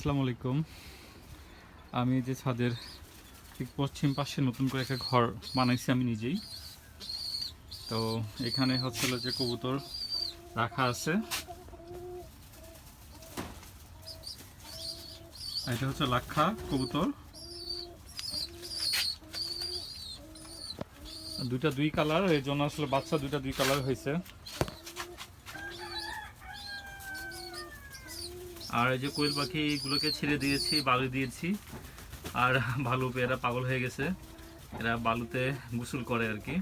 আসসালামু আলাইকুম। আমি যে ছাদের ঠিক পশ্চিম পাশে নতুন করে একটা ঘর বানাইছি আমি নিজেই। তো এখানে হচ্ছিল যে কবুতর রাখা আছে। এটা হচ্ছে লাক্ষা কবুতর। দুইটা দুই কালার এই জন্য আসলে বাচ্চা দুইটা দুই কালার হয়েছে। আর এই যে কোয়েল পাখি এগুলোকে ছেড়ে দিয়েছি, বালু দিয়েছি। আর ভালু এরা পাগল হয়ে গেছে। এরা বালুতে গোসল করে আর কি।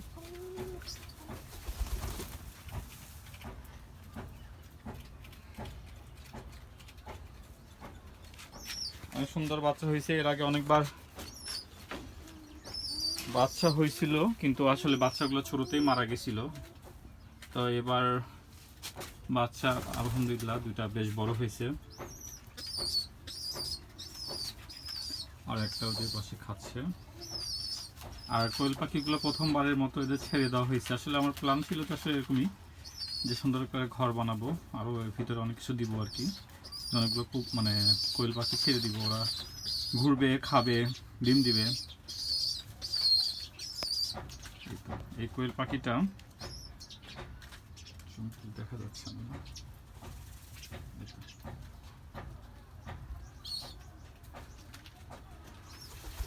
অনেক সুন্দর বাচ্চা হয়েছে। এর আগে অনেকবার বাচ্চা হয়েছিল, কিন্তু আসলে বাচ্চাগুলো ছোটতেই মারা গেছিল। তো এবার বাচ্চা, আলহামদুলিল্লাহ, দুইটা বেশ বড় হয়েছে। আর একটা ওদের পাশে খাচ্ছে। আর কোয়েল পাখিগুলো প্রথমবারের মতো এদের ছেড়ে দেওয়া হয়েছে। আসলে আমার প্ল্যান ছিল তো আসলে এরকমই, যে সুন্দর করে ঘর বানাবো আরও এর ভিতরে অনেক কিছু দিব আর কি। অনেকগুলো খুব মানে কোয়েল পাখি ছেড়ে দিব, ওরা ঘুরবে, খাবে, ডিম দিবে। এই তো, এই কোয়েল পাখিটা দেখা যাচ্ছে না এই তো।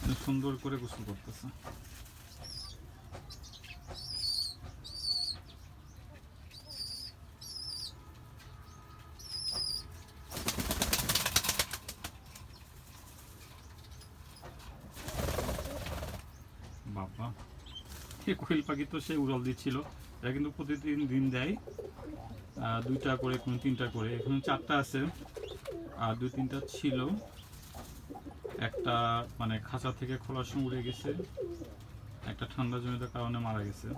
এটা সুন্দর করে গোসল করতেছে বাবা এই কোয়েল পাখি তো সে উড়াল দিচ্ছিল। এরা কিন্তু প্রতিদিন দিন দেয় দুইটা করে কোনো তিনটা করে। এখানে চারটা আছে, আর দুই তিনটা ছিল। একটা মানে খাঁচা থেকে খোলার সময় উড়ে গেছে, একটা ঠান্ডা জনিত কারণে মারা গেছে।